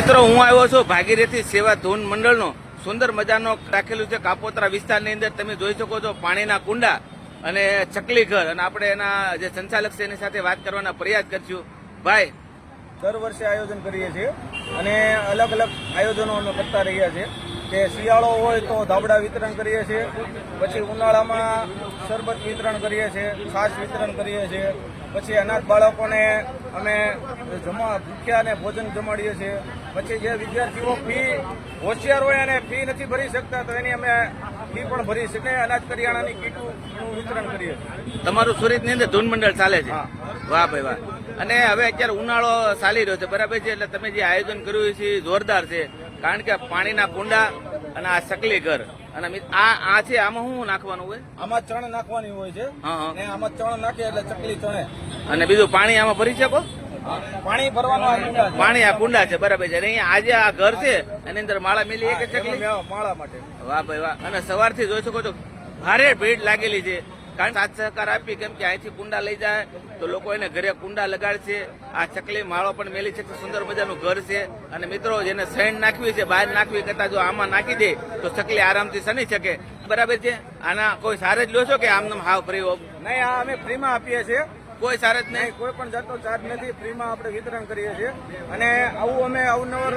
મિત્રો, હું આવ્યો છું ભાગીરથી સેવા ધૂન મંડળનો. સુંદર મજાનો રાખેલું છે કાપોતરા વિસ્તારની અંદર. તમે જોઈ શકો છો પાણીના કુંડા અને ચકલી ઘર. અને આપણે એના જે સંચાલક છે એની સાથે વાત કરવાના પ્રયાસ કરશું. ભાઈ. દર વર્ષે આયોજન કરીએ છીએ અને અલગ અલગ આયોજનો અમે કરતા રહ્યા છીએ. કે શિયાળો હોય તો ધાબડા વિતરણ કરીએ છીએ, પછી ઉનાળામાં શરબત વિતરણ કરીએ છીએ, છાશ વિતરણ કરીએ છીએ, પછી અનાથ બાળકોને અમે જમા ભૂખ્યા અને ભોજન જમાડીએ છીએ. પછી જે વિદ્યાર્થીઓ ફી હોશિયાર હોય અને ફી નથી ભરી શકતા તો એની અમે ફી પણ ભરી શકે અનાજ કરિયાણાની કીટનું વિતરણ કરીએ છીએ. તમારું સુરતની અંદર ધૂન મંડળ ચાલે છે? વાહ ભાઈ વાહ. અને હવે અત્યારે ઉનાળો ચાલી રહ્યો છે. બરાબર છે? એટલે તમે જે આયોજન કર્યું છે એ જોરદાર છે. કારણ કે પાણીના કુંડા અને આ સકલી ઘર. અને આ આ છે? આમાં શું નાખવાનું હોય? આમાં ચણ નાખવાની હોય છે. અને આમાં ચણ નાખીએ એટલે ચકલી ચણે. અને બીજું પાણી આમાં ભરી શકો પાણી ભરવાનું. પાણી આ કુંડા છે બરાબર છે. અહીંયા આજે આ ઘર છે એની અંદર માળા મેલી એક ચકલી? માળા માટે. વાહ ભાઈ વાહ. અને સવારથી જોઈ શકો છો ભારે ભીડ લાગેલી છે. કારણ સાથ સહકાર આપી કેમ કે અહીંથી કુંડા લઈ જાય તો લોકો એને ઘરે કુંડા લગાડશે. આ ચકલી માળો પણ મેલી છે. સુંદર મજાનું ઘર છે. અને મિત્રો જેને સૈન નાખવી છે બહાર નાખવી કરતા જો આમાં નાખી દે તો ચકલી આરામથી સની શકે. બરાબર છે? આના કોઈ સારે જ લો છો કે આમનામ હાવ ફ્રી નહીં આ અમે ફ્રીમાં આપીએ છીએ. કોઈ સારે જ નહીં કોઈ પણ જાતનો ચાર્જ નથી. ફ્રીમાં આપણે વિતરણ કરીએ છીએ. અને આવું અમે અવનવર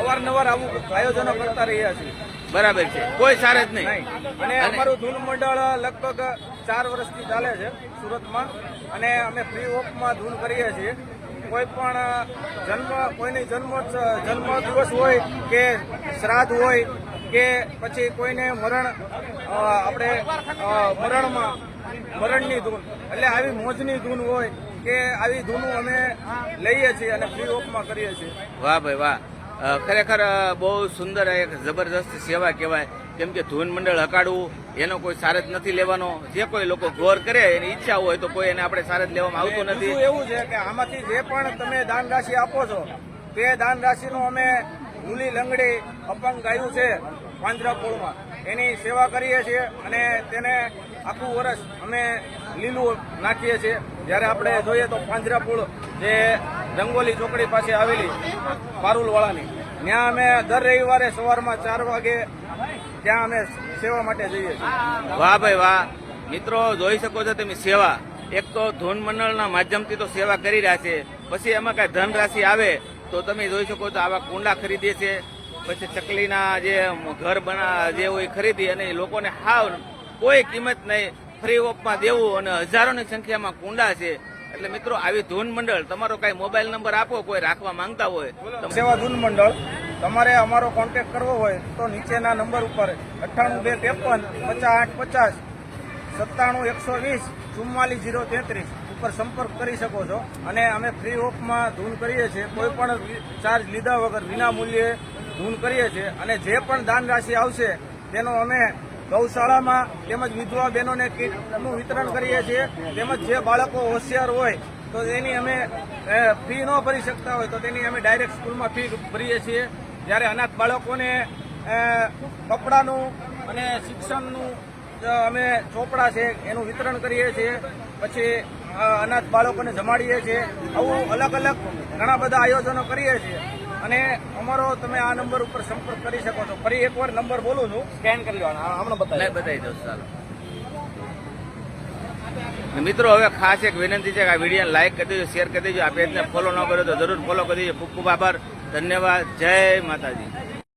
અવારનવાર આવું આયોજનો કરતા રહ્યા છીએ. બરાબર છે. કોઈ સારે જ નહીં. નહીં. અને અમારું ધૂન મંડળ લગભગ ચાર વર્ષથી ચાલે છે સુરતમાં. અને અમે ફ્રી ઓફમાં ધૂન કરીએ છીએ. કોઈ પણ જન્મ કોઈની જન્મ જન્મ દિવસ હોય કે શ્રાદ્ધ હોય કે પછી કોઈને મરણ આપણે મરણમાં મરણની ધૂન. એટલે આવી મોજની ધૂન હોય કે આવી ધૂનું અમે લઈએ છીએ અને ફ્રી ઓફમાં કરીએ છીએ. વાહ ભાઈ વાહ. ખરેખર બહુ સુંદર એક જબરદસ્ત સેવા કહેવાય. કેમ કે ધૂન મંડળ હકાડવું એનો કોઈ સારજ નથી લેવાનો. જે કોઈ લોકો ગોર કરે એની ઈચ્છા હોય તો કોઈ એને આપણે સારજ લેવામાં આવતું નથી. એવું છે કે આમાંથી જે પણ તમે દાન રાશિ આપો છો તે દાન રાશિનું અમે મૂલી લંગડી અપંગ ગાયું છે પાંજરાપોળમાં. એની સેવા કરીએ છીએ અને તેને આખું વર્ષ અમે લીલું નાખીએ છીએ. જ્યારે આપણે જોઈએ તો પાંજરાપુર જે રંગોલી ચોકડી પાસે આવેલી, પારુલવાળાની, ત્યાં અમે દર રવિવારે સવારમાં ચાર વાગે ત્યાં અમે સેવા માટે જઈએ છીએ. વાહ ભાઈ વાહ. મિત્રો, જોઈ શકો છો તમે સેવા. એક તો ધૂન મંડળના માધ્યમથી તો સેવા કરી રહ્યા છે. પછી એમાં કાંઈ ધનરાશિ આવે તો તમે જોઈ શકો તો આવા કુંડા ખરીદે છે પછી ચકલીના જે ઘર બના જે હોય ખરીદી અને લોકોને હાવ કોઈ કિંમત નહીં. ફ્રી ઓફમાં દેવું અને હજારોની સંખ્યામાં કુંડા છે. એટલે મિત્રો, આવી ધૂન મંડળ, તમારો કાંઈ મોબાઈલ નંબર આપો, કોઈ રાખવા માંગતા હોય સેવા ધૂન મંડળ, તમારે અમારો કોન્ટેક્ટ કરવો હોય તો નીચેના નંબર ઉપર અઠ્ઠાણું બે ત્રેપન પચાસ આઠ પચાસ સત્તાણું એકસો વીસ ચુમ્માલીસ જીરો તેત્રીસ ઉપર સંપર્ક કરી શકો છો. અને અમે ફ્રી ઓફમાં ધૂન કરીએ છીએ. કોઈ પણ ચાર્જ લીધા વગર વિના મૂલ્યે ધૂન કરીએ છીએ. અને જે પણ દાન રાશિ આવશે, તેનો અમે ગૌશાળામાં તેમજ વિધવા બહેનોને કીટનું વિતરણ કરીએ છીએ. તેમજ જે બાળકો હોશિયાર હોય, તો તેની અમે ફી ન ભરી શકતા હોય, તો તેની અમે ડાયરેક્ટ સ્કૂલમાં ફી ભરીએ છીએ. જ્યારે અનાથ બાળકોને કપડાનું અને શિક્ષણનું અમે ચોપડા છે, એનું વિતરણ કરીએ છીએ. પછી અનાથ બાળકોને જમાડીએ છીએ. આવું અલગ અલગ ઘણા બધા આયોજનો કરીએ છીએ. અને અમારો તમે આ નંબર ઉપર સંપર્ક કરી શકો છો. ફરી એકવાર નંબર બોલું છું. સ્કેન કરી લેવાનો હમણાં બતાવી બતાવી દઉં ચાલો મિત્રો હવે ખાસ એક વિનંતી છે કે આ વીડિયો લાઇક કરી દેજો શેર કરી દેજો. આ પેજને ફોલો ન કર્યો તો જરૂર ફોલો કરી દેજો. ખૂબ ખૂબ આભાર. ધન્યવાદ. જય માતાજી.